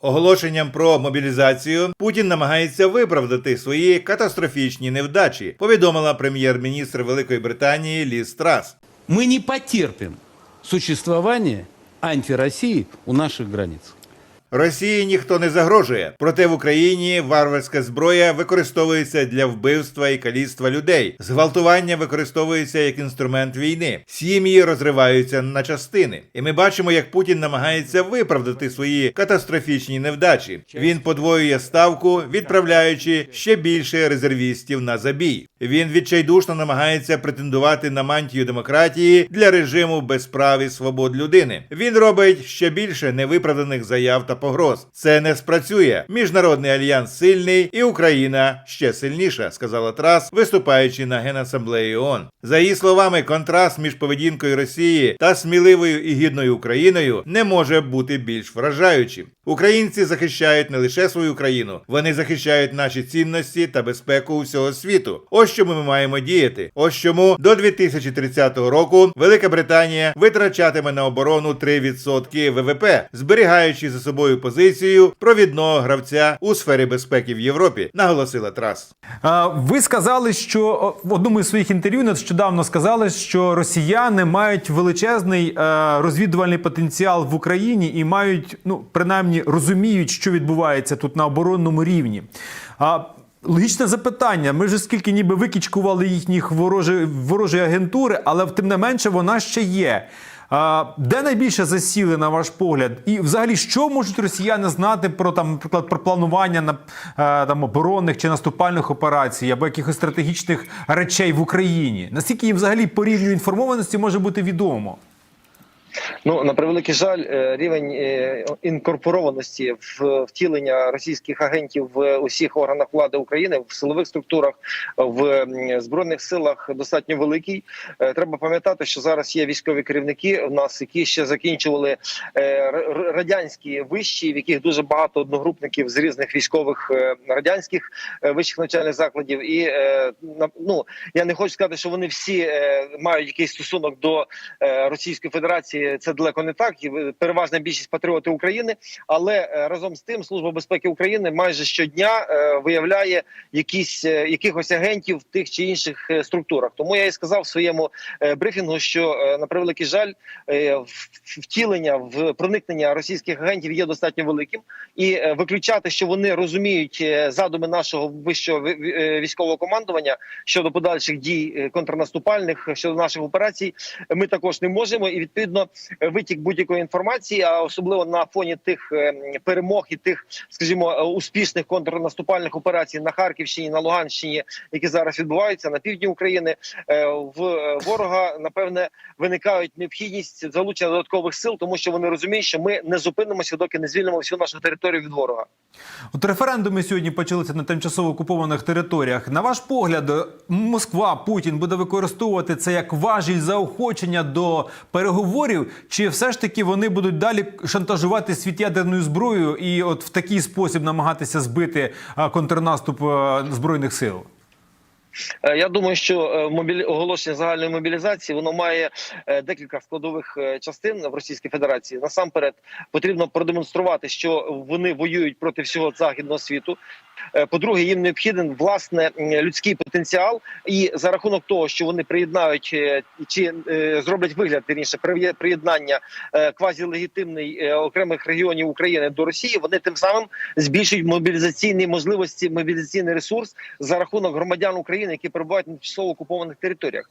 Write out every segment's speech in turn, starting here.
Оголошенням про мобілізацію Путін намагається виправдати свої катастрофічні невдачі, повідомила прем'єр-міністр Великої Британії Ліз Трас. Ми не потерпимо существування антиросії у наших границ. Росії ніхто не загрожує, проте в Україні варварська зброя використовується для вбивства і каліцтва людей. Зґвалтування використовується як інструмент війни. Сім'ї розриваються на частини. І ми бачимо, як Путін намагається виправдати свої катастрофічні невдачі. Він подвоює ставку, відправляючи ще більше резервістів на забій. Він відчайдушно намагається претендувати на мантію демократії для режиму безправ і свобод людини. Він робить ще більше невиправданих заяв та погроз. Це не спрацює. Міжнародний альянс сильний, і Україна ще сильніша, сказала Трас, виступаючи на генасамблеї ООН. За її словами, контраст між поведінкою Росії та сміливою і гідною Україною не може бути більш вражаючим. Українці захищають не лише свою країну, вони захищають наші цінності та безпеку усього світу. Ось чому ми маємо діяти. Ось чому до 2030 року Велика Британія витрачатиме на оборону 3% ВВП, зберігаючи за собою позицію провідного гравця у сфері безпеки в Європі, наголосила Трас. Ви сказали, що в одному із своїх інтерв'ю нещодавно сказали, що росіяни мають величезний е, розвідувальний потенціал в Україні і мають, ну принаймні, розуміють, що відбувається тут на оборонному рівні. А логічне запитання: ми ж скільки ніби викічкували їхніх ворожі, ворожої агентури, але тим не менше вона ще є. А, де найбільше засіли на ваш погляд? І взагалі, що можуть росіяни знати про там, наприклад, про планування на е, там оборонних чи наступальних операцій або якихось стратегічних речей в Україні? Наскільки їм взагалі по рівню інформованості може бути відомо? Ну на превеликий жаль, е, рівень е, інкорпорованості в втілення російських агентів в усіх органах влади України в силових структурах в збройних силах достатньо великий. Е, Треба пам'ятати, що зараз є військові керівники у нас, які ще закінчували радянські вищі, в яких дуже багато одногрупників з різних військових радянських вищих навчальних закладів. І ну я не хочу сказати, що вони всі мають якийсь стосунок до Російської Федерації. Це далеко не так. Переважна більшість патріоти України. Але е, разом з тим, служба безпеки України майже щодня е, виявляє якісь е, якихось агентів в тих чи інших структурах. Тому я і сказав в своєму брифінгу, що на превеликий жаль, втілення в проникнення російських агентів є достатньо великим, і виключати, що вони розуміють задуми нашого вищого ві- ві- військового командування щодо подальших дій контрнаступальних щодо наших операцій, ми також не можемо. І відповідно витік будь-якої інформації, а особливо на фоні тих е, перемог і тих, скажімо, е, успішних контрнаступальних операцій на Харківщині, на Луганщині, які зараз відбуваються на півдні України, е, в ворога напевне виникають необхідність залучення додаткових сил, тому що вони розуміють, що ми не зупинимося, доки не звільнимо всю нашу територію від ворога. От референдуми сьогодні почалися на тимчасово окупованих територіях. На ваш погляд, Москва Путін буде використовувати це як важіль заохочення до переговорів, чи все ж таки вони будуть далі шантажувати світ ядерною зброєю і от в такий спосіб намагатися збити контрнаступ збройних сил? Е, Я думаю, що е, мобілі... оголошення загальної мобілізації воно має е, декілька складових частин в Російській Федерації. Насамперед потрібно продемонструвати, що вони воюють проти всього західного світу. Е, По-друге, їм необхіден власне людський потенціал, і за рахунок того, що вони приєднають е, чи е, зроблять вигляд вірніше приєднання квазілегітимний окремих регіонів України до Росії, вони тим самим збільшують мобілізаційні можливості, мобілізаційний ресурс за рахунок громадян України, які перебувають на тимчасово окупованих територіях.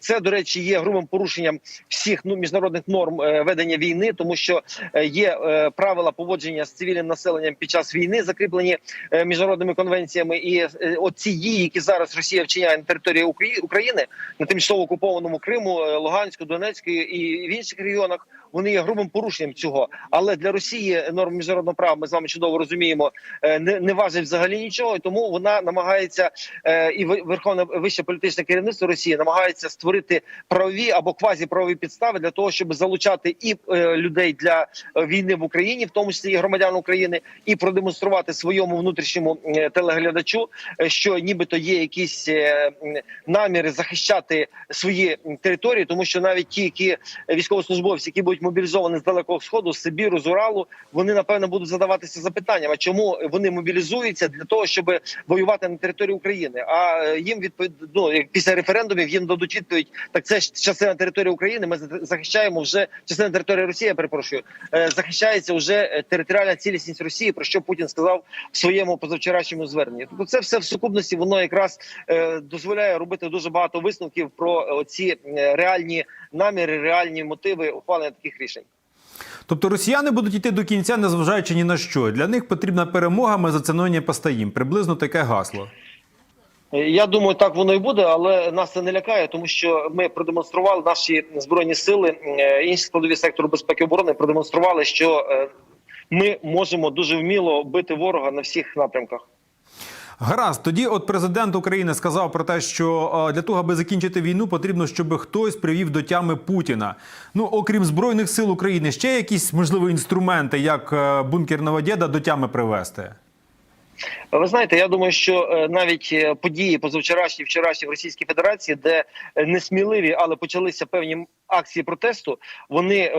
Це до речі є грубим порушенням всіх ну міжнародних норм ведення війни, тому що є правила поводження з цивільним населенням під час війни, закріплені міжнародними конвенціями. І е, оці дії, які зараз Росія вчиняє на території Украї- України, на тимчасово окупованому Криму, е, Луганську, Донецьку і в інших регіонах. Вони є грубим порушенням цього, але для Росії норм міжнародного права ми з вами чудово розуміємо, е, не, не важить взагалі нічого, і тому вона намагається е, і верховне вище політичне керівництво Росії намагається створити правові або квазіправові підстави для того, щоб залучати і е, людей для війни в Україні, в тому числі і громадян України, і продемонструвати своєму внутрішньому телеглядачу, що нібито є якісь наміри захищати свої території, тому що навіть ті, які військовослужбовці, які будуть мобілізовані з далекого сходу, з Сибіру, з Уралу, вони напевно будуть задаватися запитанням, а чому вони мобілізуються для того, щоб воювати на території України. А е, їм відповідь ну, після референдумів їм дадуть відповідь. Так це ж частина території України. Ми захищаємо вже частина території Росії. Я перепрошую, е, захищається вже е, територіальна цілісність Росії, про що Путін сказав в своєму позавчорашньому зверненні. Тобто, це все в сукупності воно якраз дозволяє робити дуже багато висновків про ці реальні наміри, реальні мотиви ухвалення таких рішень. Тобто росіяни будуть йти до кінця, незважаючи ні на що. Для них потрібна перемога, ми за ціною не постоїм. Приблизно таке гасло. Е, Я думаю, так воно і буде, але нас це не лякає, тому що ми продемонстрували наші збройні сили, е, інші складові сектору безпеки і оборони продемонстрували, що е, ми можемо дуже вміло бити ворога на всіх напрямках. Гаразд, тоді от президент України сказав про те, що е, для того, аби закінчити війну, потрібно, щоб хтось привів до тями Путіна. Ну, окрім збройних сил України, ще якісь можливі інструменти, як е, бункерного діда до тями привести. Ви знаєте, я думаю, що е, навіть е, події позавчорашні, вчорашні в Російській Федерації, де е, несміливі, але почалися певні акції протесту, вони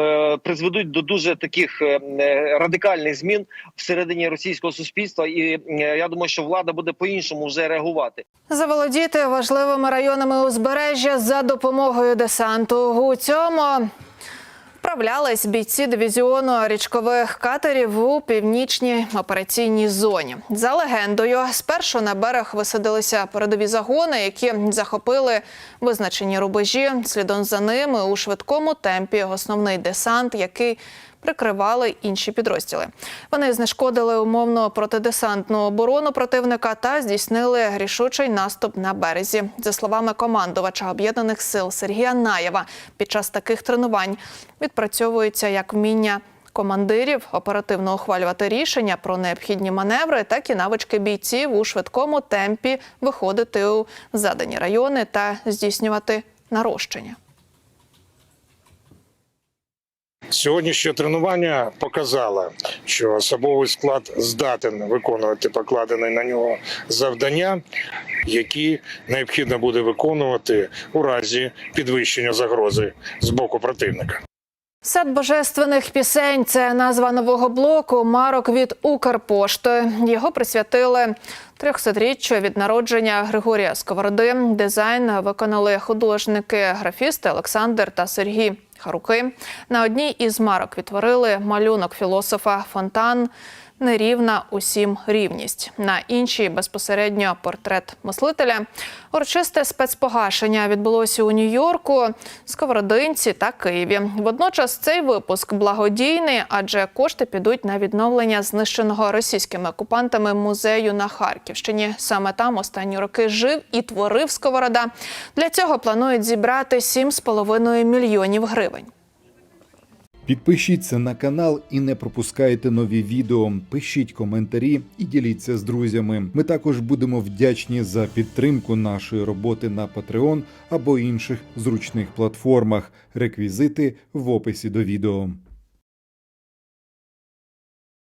призведуть до дуже таких радикальних змін всередині російського суспільства. І я думаю, що влада буде по-іншому вже реагувати. Заволодіти важливими районами узбережжя за допомогою десанту. У цьому вправлялись бійці дивізіону річкових катерів у північній операційній зоні. За легендою, спершу на берег висадилися передові загони, які захопили визначені рубежі. Слідом за ними у швидкому темпі основний десант, який прикривали інші підрозділи. Вони знешкодили умовно протидесантну оборону противника та здійснили рішучий наступ на березі. За словами командувача об'єднаних сил Сергія Наєва, під час таких тренувань відпрацьовується як вміння. Командирів оперативно ухвалювати рішення про необхідні маневри, так і навички бійців у швидкому темпі виходити у задані райони та здійснювати нарощення. Сьогоднішнє тренування показало, що особовий склад здатен виконувати покладені на нього завдання, які необхідно буде виконувати у разі підвищення загрози з боку противника. Сад божественних пісень це назва нового блоку марок від Укрпошти. Його присвятили 300-річчю від народження Григорія Сковороди. Дизайн виконали художники, графісти Олександр та Сергій Харуки. На одній із марок відтворили малюнок філософа Фонтан. Нерівна усім рівність. На іншій безпосередньо портрет мислителя. Урочисте спецпогашення відбулося у Нью-Йорку, Сковородинці та Києві. Водночас цей випуск благодійний, адже кошти підуть на відновлення знищеного російськими окупантами музею на Харківщині. Саме там останні роки жив і творив Сковорода. Для цього планують зібрати 7,5 мільйонів гривень. Підпишіться на канал і не пропускайте нові відео. Пишіть коментарі і діліться з друзями. Ми також будемо вдячні за підтримку нашої роботи на Patreon або інших зручних платформах. Реквізити в описі до відео.